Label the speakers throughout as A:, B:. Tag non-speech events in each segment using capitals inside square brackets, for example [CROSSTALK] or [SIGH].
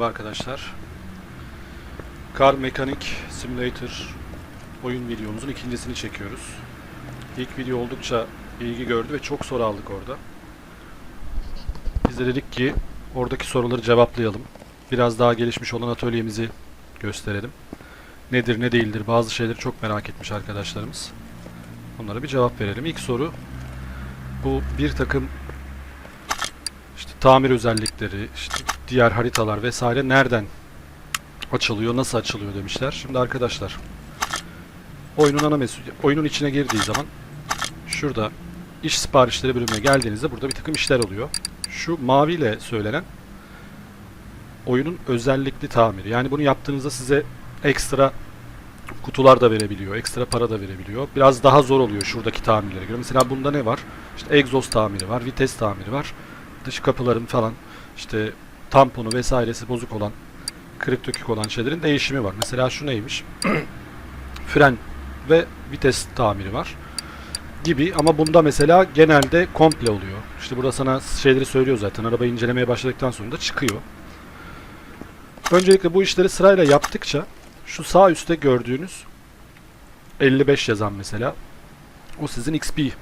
A: Merhaba arkadaşlar. Car Mechanic Simulator oyun videomuzun ikincisini çekiyoruz. İlk video oldukça ilgi gördü ve çok soru aldık orada. Biz de dedik ki oradaki soruları cevaplayalım. Biraz daha gelişmiş olan atölyemizi gösterelim. Nedir ne değildir bazı şeyleri çok merak etmiş arkadaşlarımız. Onlara bir cevap verelim. İlk soru bu bir takım işte tamir özellikleri, işte diğer haritalar vesaire nereden açılıyor, nasıl açılıyor demişler. Şimdi arkadaşlar oyunun ana mesul oyunun içine girdiği zaman şurada iş siparişleri bölümüne geldiğinizde burada bir takım işler oluyor. Şu maviyle söylenen oyunun özellikli tamiri. Yani bunu yaptığınızda size ekstra kutular da verebiliyor, ekstra para da verebiliyor. Biraz daha zor oluyor şuradaki tamirlere göre. Mesela bunda ne var? İşte egzoz tamiri var, vites tamiri var. Dış kapıların falan işte tamponu vesairesi bozuk olan, kırık dökük olan şeylerin değişimi var. Mesela şu neymiş? [CLEARS THROAT] Fren ve vites tamiri var gibi ama bunda mesela genelde komple oluyor. İşte burada sana şeyleri söylüyor zaten. Arabayı incelemeye başladıktan sonra da çıkıyor. Öncelikle bu işleri sırayla yaptıkça şu sağ üstte gördüğünüz 55 yazan mesela o sizin XP ee,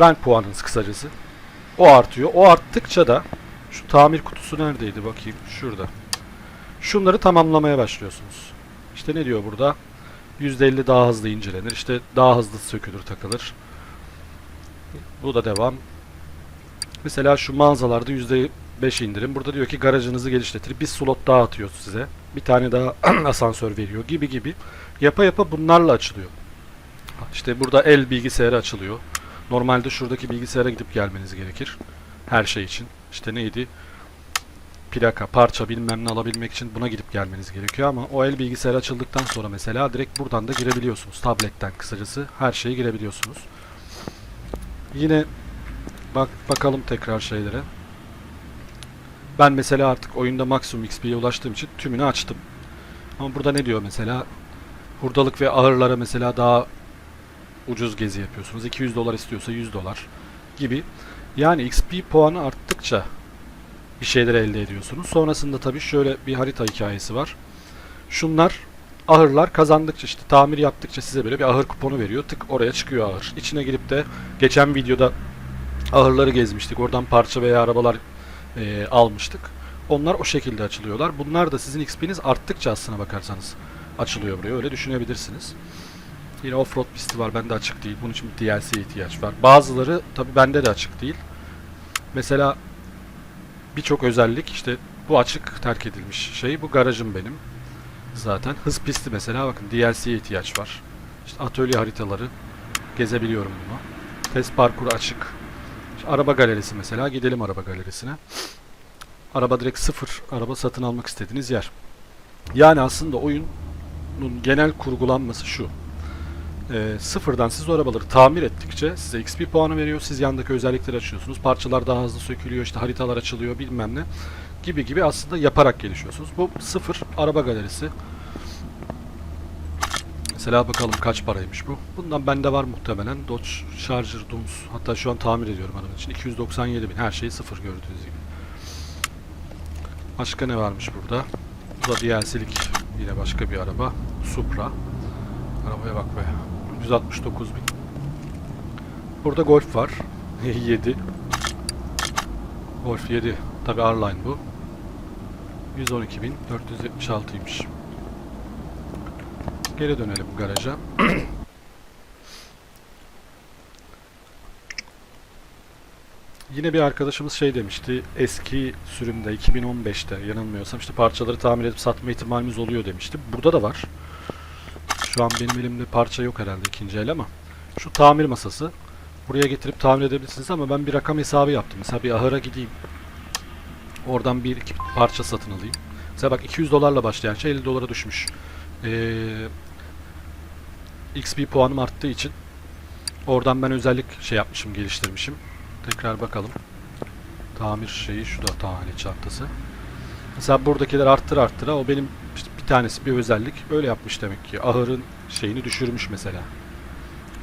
A: rank puanınız kısacası. O artıyor. O arttıkça da şu tamir kutusu neredeydi bakayım. Şurada. Şunları tamamlamaya başlıyorsunuz. İşte ne diyor burada? %50 daha hızlı incelenir. İşte daha hızlı sökülür takılır. Bu da devam. Mesela şu mağazalarda %5 indirim. Burada diyor ki garajınızı geliştirir. Bir slot daha atıyor size. Bir tane daha [CLEARS THROAT] asansör veriyor gibi gibi. Yapa yapa bunlarla açılıyor. İşte burada el bilgisayarı açılıyor. Normalde şuradaki bilgisayara gidip gelmeniz gerekir. Her şey için. İşte neydi? Plaka, parça bilmem ne alabilmek için buna gidip gelmeniz gerekiyor ama o el bilgisayar açıldıktan sonra mesela direkt buradan da girebiliyorsunuz. Tabletten kısacası her şeye girebiliyorsunuz. Yine bak bakalım tekrar şeylere. Ben mesela artık oyunda maksimum XP'ye ulaştığım için tümünü açtım. Ama burada ne diyor mesela? Hurdalık ve ağırlara mesela daha ucuz gezi yapıyorsunuz. 200 dolar istiyorsa 100 dolar gibi. Yani XP puanı arttıkça bir şeyler elde ediyorsunuz. Sonrasında tabii şöyle bir harita hikayesi var. Şunlar ahırlar kazandıkça işte tamir yaptıkça size böyle bir ahır kuponu veriyor. Tık oraya çıkıyor ahır. İçine girip de geçen videoda ahırları gezmiştik. Oradan parça veya arabalar e, almıştık. Onlar o şekilde açılıyorlar. Bunlar da sizin XP'niz arttıkça aslına bakarsanız açılıyor buraya. Öyle düşünebilirsiniz. Yine offroad pisti var. Bende açık değil. Bunun için bir DLC ihtiyaç var. Bazıları tabi bende de açık değil. Mesela birçok özellik işte bu açık terk edilmiş şey. Bu garajım benim. Zaten hız pisti mesela bakın DLC'ye ihtiyaç var. İşte atölye haritaları gezebiliyorum bunu. Test parkuru açık. İşte araba galerisi mesela. Gidelim araba galerisine. Araba direkt sıfır. Araba satın almak istediğiniz yer. Yani aslında oyunun genel kurgulanması şu e, sıfırdan siz o arabaları tamir ettikçe size XP puanı veriyor. Siz yandaki özellikleri açıyorsunuz. Parçalar daha hızlı sökülüyor. işte haritalar açılıyor bilmem ne. Gibi gibi aslında yaparak gelişiyorsunuz. Bu sıfır araba galerisi. Mesela bakalım kaç paraymış bu. Bundan bende var muhtemelen. Dodge Charger Dons. Hatta şu an tamir ediyorum araba için. 297 bin. Her şey sıfır gördüğünüz gibi. Başka ne varmış burada? Bu da DLC'lik yine başka bir araba. Supra. Arabaya bak be. 169 bin. Burada Golf var. [LAUGHS] 7. Golf 7. Tabi R-Line bu. 112 bin. 476'ymış. Geri dönelim garaja. [CLEARS THROAT] Yine bir arkadaşımız şey demişti. Eski sürümde 2015'te yanılmıyorsam işte parçaları tamir edip satma ihtimalimiz oluyor demişti. Burada da var. Şu an benim elimde parça yok herhalde ikinci el ama şu tamir masası buraya getirip tamir edebilirsiniz ama ben bir rakam hesabı yaptım. Mesela bir ahıra gideyim. Oradan bir iki parça satın alayım. Mesela bak 200 dolarla başlayan şey 50 dolara düşmüş. Ee, XP puanım arttığı için oradan ben özellik şey yapmışım, geliştirmişim. Tekrar bakalım. Tamir şeyi şu da tamir çantası. Mesela buradakiler arttır arttıra o benim bir tanesi bir özellik öyle yapmış demek ki. Ahırın şeyini düşürmüş mesela.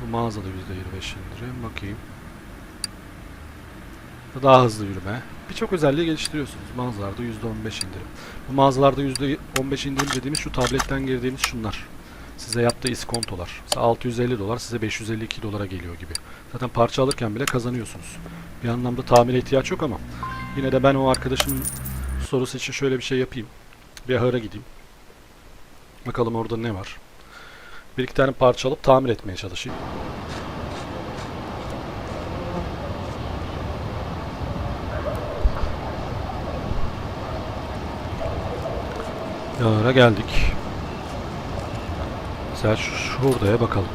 A: Bu mağazada %25 indirim. Bakayım. Daha hızlı yürüme. birçok özelliği geliştiriyorsunuz. Mağazalarda %15 indirim. Bu mağazalarda %15 indirim dediğimiz şu tabletten girdiğimiz şunlar. Size yaptığı iskontolar. Mesela 650 dolar size 552 dolara geliyor gibi. Zaten parça alırken bile kazanıyorsunuz. Bir anlamda tamire ihtiyaç yok ama yine de ben o arkadaşımın sorusu için şöyle bir şey yapayım. Bir ahıra gideyim. Bakalım orada ne var. Bir iki tane parça alıp tamir etmeye çalışayım. Ahıra geldik. Mesela şu, şuraya bakalım.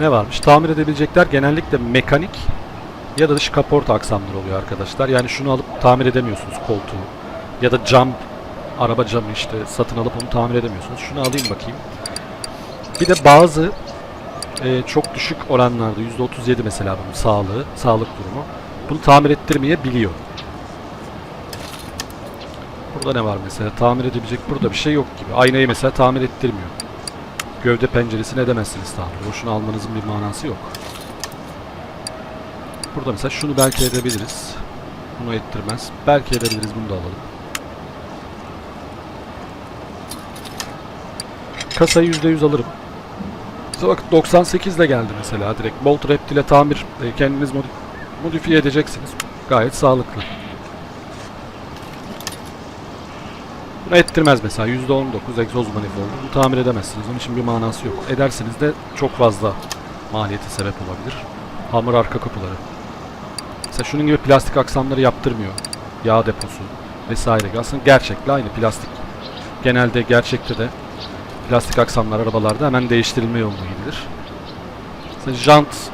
A: Ne varmış? Tamir edebilecekler genellikle mekanik ya da dış kaporta aksamları oluyor arkadaşlar. Yani şunu alıp tamir edemiyorsunuz koltuğu. Ya da cam, araba camı işte satın alıp onu tamir edemiyorsunuz. Şunu alayım bakayım. Bir de bazı e, çok düşük oranlarda %37 mesela bunun sağlığı, sağlık durumu. Bunu tamir ettirmeyebiliyor. Burada ne var mesela? Tamir edebilecek burada bir şey yok gibi. Aynayı mesela tamir ettirmiyor. Gövde penceresini edemezsiniz tamir. Boşuna almanızın bir manası yok. Burada mesela şunu belki edebiliriz. Bunu ettirmez. Belki edebiliriz. Bunu da alalım. Kasayı %100 alırım. Bak 98 ile geldi mesela direkt. Bolt Reptile ile tamir e, kendiniz modi- modifiye edeceksiniz. Gayet sağlıklı. Bunu ettirmez mesela. %19 egzoz manifoldu. Bunu tamir edemezsiniz. Onun için bir manası yok. Ederseniz de çok fazla maliyete sebep olabilir. Hamur arka kapıları. Mesela şunun gibi plastik aksamları yaptırmıyor. Yağ deposu vesaire. Aslında gerçekle aynı plastik. Genelde gerçekte de plastik aksamlar arabalarda hemen değiştirilme yoluna gidilir. Mesela jant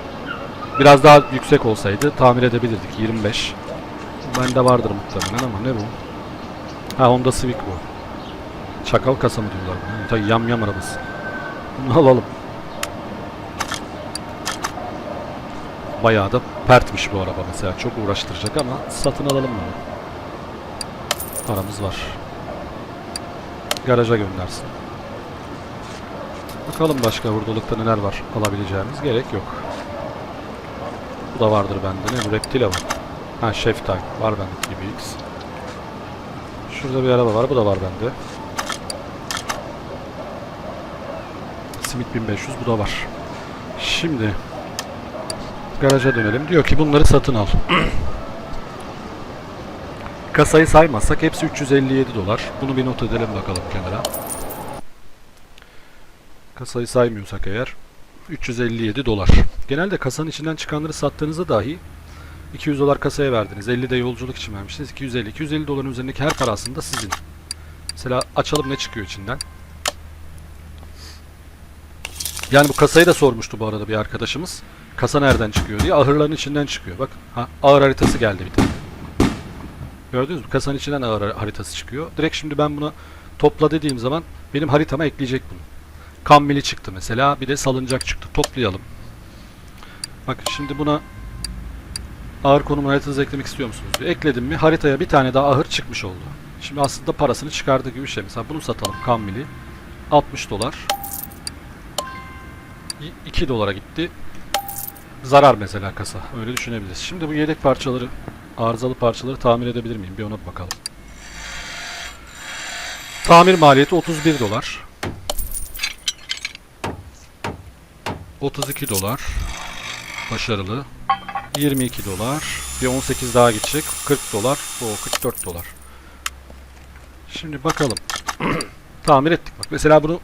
A: biraz daha yüksek olsaydı tamir edebilirdik. 25. Bende vardır muhtemelen ama ne bu? Ha Honda Civic bu. Çakal kasa mı diyorlar buna? Tabii yam yam arabası. Bunu alalım. Bayağı da pertmiş bu araba mesela. Çok uğraştıracak ama satın alalım bunu. Paramız var. Garaja göndersin. Bakalım başka hurdalıkta neler var alabileceğimiz. Gerek yok. Bu da vardır bende. Ne bu? Reptile var. Ha Cheftain. Var bende TBX. Şurada bir araba var. Bu da var bende. Simit 1500 bu da var. Şimdi garaja dönelim. Diyor ki bunları satın al. [CLEARS THROAT] Kasayı saymazsak hepsi 357 dolar. Bunu bir not edelim bakalım kenara. Kasayı saymıyorsak eğer 357 dolar. Genelde kasanın içinden çıkanları sattığınızda dahi 200 dolar kasaya verdiniz. 50 de yolculuk için vermiştiniz. 250. 250 doların üzerindeki her para aslında sizin. Mesela açalım ne çıkıyor içinden. Yani bu kasayı da sormuştu bu arada bir arkadaşımız. Kasa nereden çıkıyor diye. Ahırların içinden çıkıyor. Bak ha, ağır haritası geldi bir tane. Gördünüz mü? Kasanın içinden ağır haritası çıkıyor. Direkt şimdi ben buna topla dediğim zaman benim haritama ekleyecek bunu. Kammili çıktı mesela. Bir de salıncak çıktı. Toplayalım. Bak şimdi buna ağır konum haritanızı eklemek istiyor musunuz diyor. Ekledim mi haritaya bir tane daha ahır çıkmış oldu. Şimdi aslında parasını çıkardığı gibi bir şey. Mesela bunu satalım Kammili. 60 dolar. 2 dolara gitti. Zarar mesela kasa. Öyle düşünebiliriz. Şimdi bu yedek parçaları, arızalı parçaları tamir edebilir miyim? Bir ona bakalım. Tamir maliyeti 31 dolar. 32 dolar. Başarılı. 22 dolar. Bir 18 daha gidecek. 40 dolar. O 44 dolar. Şimdi bakalım. [CLEARS THROAT] Tamir ettik. Bak mesela bunu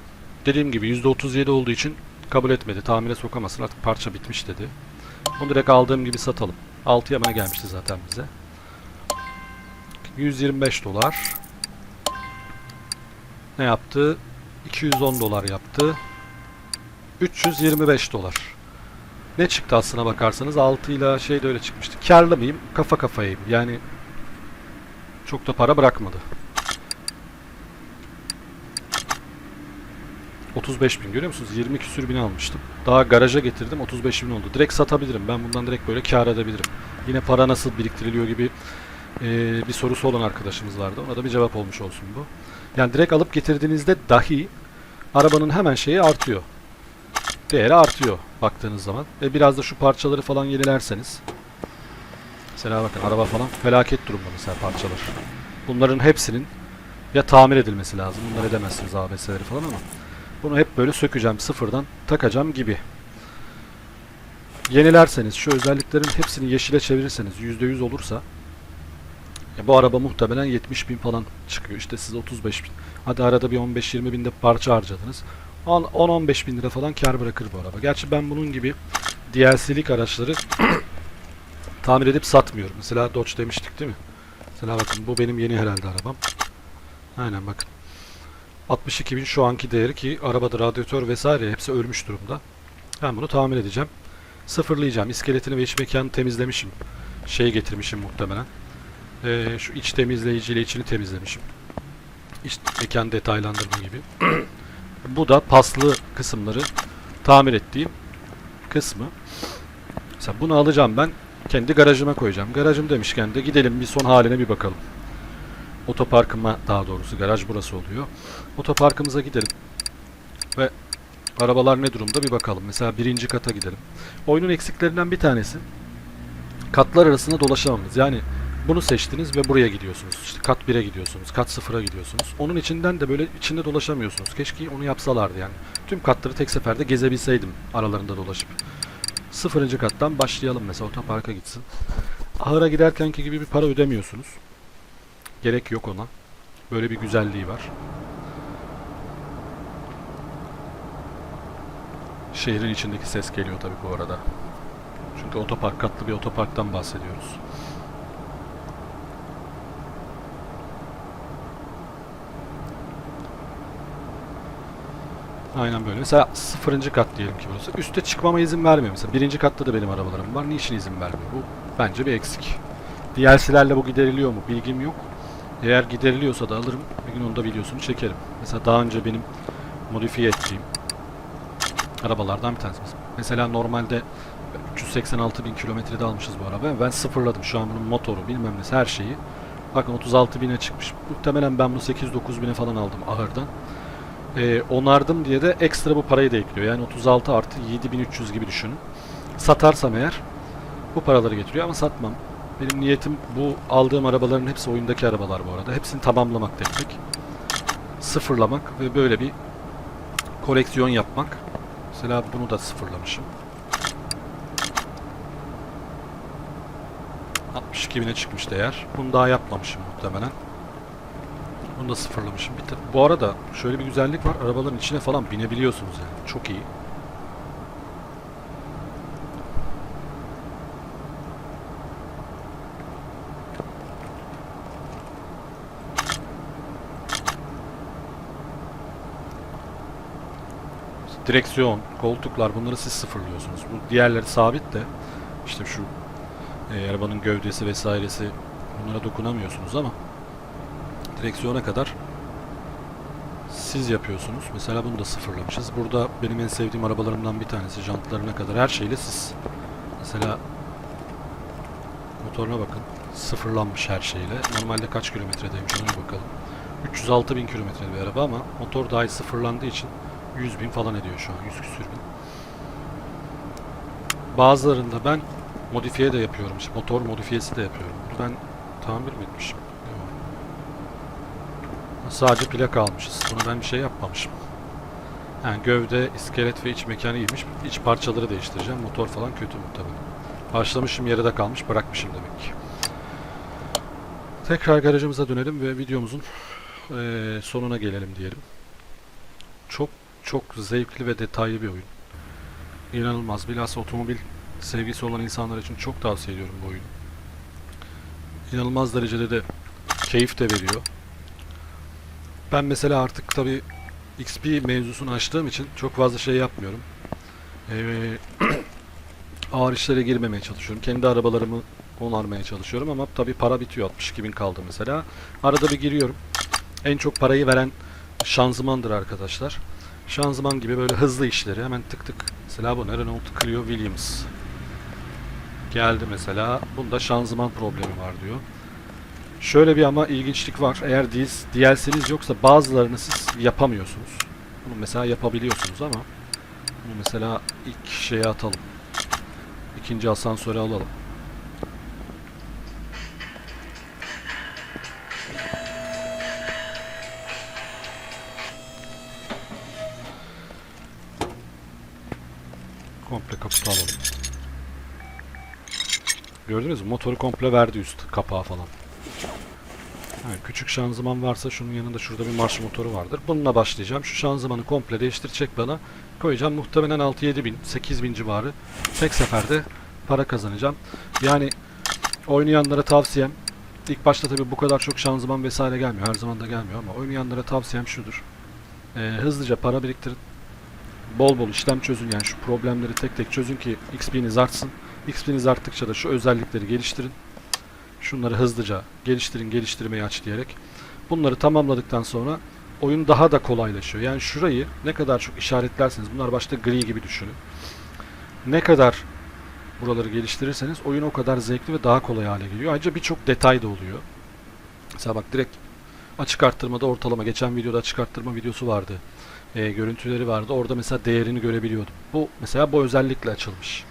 A: dediğim gibi %37 olduğu için kabul etmedi. Tamire sokamazsın artık parça bitmiş dedi. Onu direkt aldığım gibi satalım. 6 yamana gelmişti zaten bize. 125 dolar. Ne yaptı? 210 dolar yaptı. 325 dolar. Ne çıktı aslına bakarsanız 6 ile şey de öyle çıkmıştı. Karlı mıyım? Kafa kafayayım. Yani çok da para bırakmadı. 35 bin görüyor musunuz? 20 küsür bin almıştım. Daha garaja getirdim 35 bin oldu. Direkt satabilirim. Ben bundan direkt böyle kar edebilirim. Yine para nasıl biriktiriliyor gibi e, bir sorusu olan arkadaşımız vardı. Ona da bir cevap olmuş olsun bu. Yani direkt alıp getirdiğinizde dahi arabanın hemen şeyi artıyor. Değeri artıyor baktığınız zaman. Ve biraz da şu parçaları falan yenilerseniz Mesela bakın araba falan felaket durumda mesela parçalar. Bunların hepsinin ya tamir edilmesi lazım. Bunları edemezsiniz ABS'leri falan ama bunu hep böyle sökeceğim sıfırdan takacağım gibi. Yenilerseniz şu özelliklerin hepsini yeşile çevirirseniz %100 olursa ya bu araba muhtemelen 70 bin falan çıkıyor. İşte siz 35 bin. Hadi arada bir 15-20 binde parça harcadınız. 10-15 bin lira falan kar bırakır bu araba. Gerçi ben bunun gibi DLC'lik araçları [CLEARS THROAT] tamir edip satmıyorum. Mesela Dodge demiştik değil mi? Mesela bakın bu benim yeni herhalde arabam. Aynen bakın. 62 bin şu anki değeri ki arabada radyatör vesaire hepsi ölmüş durumda. Ben bunu tamir edeceğim. Sıfırlayacağım. İskeletini ve iç mekanı temizlemişim. Şey getirmişim muhtemelen. Ee, şu iç temizleyiciyle içini temizlemişim. İç mekan detaylandırma gibi. [CLEARS THROAT] Bu da paslı kısımları tamir ettiğim kısmı. Mesela bunu alacağım ben. Kendi garajıma koyacağım. Garajım demişken de gidelim bir son haline bir bakalım. Otoparkıma daha doğrusu garaj burası oluyor. Otoparkımıza gidelim. Ve arabalar ne durumda bir bakalım. Mesela birinci kata gidelim. Oyunun eksiklerinden bir tanesi katlar arasında dolaşamamız. Yani bunu seçtiniz ve buraya gidiyorsunuz. İşte kat 1'e gidiyorsunuz, kat 0'a gidiyorsunuz. Onun içinden de böyle içinde dolaşamıyorsunuz. Keşke onu yapsalardı yani. Tüm katları tek seferde gezebilseydim aralarında dolaşıp. Sıfırıncı kattan başlayalım mesela otoparka gitsin. Ahıra giderkenki gibi bir para ödemiyorsunuz. Gerek yok ona. Böyle bir güzelliği var. Şehrin içindeki ses geliyor tabii bu arada. Çünkü otopark katlı bir otoparktan bahsediyoruz. Aynen böyle. Mesela sıfırıncı kat diyelim ki burası. Üste çıkmama izin vermiyor mesela. Birinci katta da benim arabalarım var. Niçin izin vermiyor? Bu bence bir eksik. DLC'lerle bu gideriliyor mu? Bilgim yok. Eğer gideriliyorsa da alırım. Bir gün onu da videosunu çekerim. Mesela daha önce benim modifiye ettiğim arabalardan bir tanesi. Mesela normalde 386 bin kilometrede almışız bu arabayı. Ben sıfırladım şu an bunun motoru bilmem nesi her şeyi. Bakın 36 bine çıkmış. Muhtemelen ben bunu 8-9 bine falan aldım ahırdan. Ee, onardım diye de ekstra bu parayı da ekliyor. Yani 36 artı 7300 gibi düşünün. Satarsam eğer bu paraları getiriyor ama satmam. Benim niyetim bu aldığım arabaların hepsi oyundaki arabalar bu arada. Hepsini tamamlamak tek. Sıfırlamak ve böyle bir koleksiyon yapmak. Mesela bunu da sıfırlamışım. 62 bine çıkmış değer. Bunu daha yapmamışım muhtemelen. Bunu da sıfırlamışım. De- bu arada şöyle bir güzellik var. Arabaların içine falan binebiliyorsunuz yani. Çok iyi. Direksiyon, koltuklar bunları siz sıfırlıyorsunuz. Bu diğerleri sabit de işte şu e, arabanın gövdesi vesairesi bunlara dokunamıyorsunuz ama direksiyona kadar siz yapıyorsunuz. Mesela bunu da sıfırlamışız. Burada benim en sevdiğim arabalarımdan bir tanesi. Jantlarına kadar her şeyle siz. Mesela motoruna bakın. Sıfırlanmış her şeyle. Normalde kaç kilometredeymiş ona bakalım. 306 bin kilometre bir araba ama motor dahi sıfırlandığı için 100 bin falan ediyor şu an. 100 küsür bin. Bazılarında ben modifiye de yapıyorum. Motor modifiyesi de yapıyorum. Ben tamir mi etmişim? Sadece plaka almışız. Buna ben bir şey yapmamışım. Yani gövde, iskelet ve iç mekanı iyiymiş. İç parçaları değiştireceğim. Motor falan kötü muhtemelen. Başlamışım yarıda kalmış bırakmışım demek ki. Tekrar garajımıza dönelim ve videomuzun eee, sonuna gelelim diyelim. Çok çok zevkli ve detaylı bir oyun. İnanılmaz. Bilhassa otomobil sevgisi olan insanlar için çok tavsiye ediyorum bu oyunu. İnanılmaz derecede de keyif de veriyor. Ben mesela artık tabi XP mevzusunu açtığım için çok fazla şey yapmıyorum. Ee, [CLEARS THROAT] ağır işlere girmemeye çalışıyorum. Kendi arabalarımı onarmaya çalışıyorum ama tabi para bitiyor. 62 bin kaldı mesela. Arada bir giriyorum. En çok parayı veren şanzımandır arkadaşlar. Şanzıman gibi böyle hızlı işleri hemen tık tık. Mesela bu? Renault Clio Williams. Geldi mesela. Bunda şanzıman problemi var diyor. Şöyle bir ama ilginçlik var. Eğer DLC'niz yoksa bazılarını siz yapamıyorsunuz. Bunu mesela yapabiliyorsunuz ama bunu mesela ilk şeye atalım. İkinci asansöre alalım. Komple kapağı alalım. Gördünüz mü? Motoru komple verdi üst kapağı falan. Evet, küçük şanzıman varsa şunun yanında şurada bir marş motoru vardır. Bununla başlayacağım. Şu şanzımanı komple değiştirecek bana. Koyacağım. Muhtemelen 6-7 bin, 8 bin civarı. Tek seferde para kazanacağım. Yani oynayanlara tavsiyem ilk başta tabii bu kadar çok şanzıman vesaire gelmiyor. Her zaman da gelmiyor ama oynayanlara tavsiyem şudur. Ee, hızlıca para biriktirin. Bol bol işlem çözün. Yani şu problemleri tek tek çözün ki XP'niz artsın. XP'niz arttıkça da şu özellikleri geliştirin. Şunları hızlıca geliştirin, geliştirmeyi aç diyerek. Bunları tamamladıktan sonra oyun daha da kolaylaşıyor. Yani şurayı ne kadar çok işaretlerseniz, bunlar başta gri gibi düşünün. Ne kadar buraları geliştirirseniz oyun o kadar zevkli ve daha kolay hale geliyor. Ayrıca birçok detay da oluyor. Mesela bak direkt açık arttırmada ortalama, geçen videoda açık arttırma videosu vardı. Ee, görüntüleri vardı. Orada mesela değerini görebiliyordum. Bu mesela bu özellikle açılmış.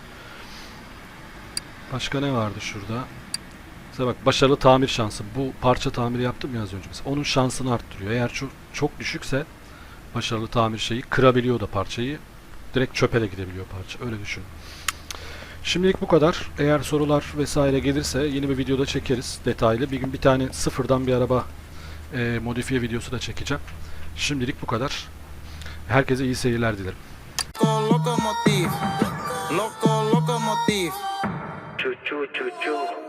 A: Başka ne vardı şurada? Mesela bak başarılı tamir şansı. Bu parça tamiri yaptım ya az önce mesela. Onun şansını arttırıyor. Eğer çok, çok düşükse başarılı tamir şeyi kırabiliyor da parçayı. Direkt çöpe de gidebiliyor parça. Öyle düşün. Şimdilik bu kadar. Eğer sorular vesaire gelirse yeni bir videoda çekeriz detaylı. Bir gün bir tane sıfırdan bir araba e, modifiye videosu da çekeceğim. Şimdilik bu kadar. Herkese iyi seyirler dilerim.
B: Loco locomotive, loco locomotive. Choo choo choo choo.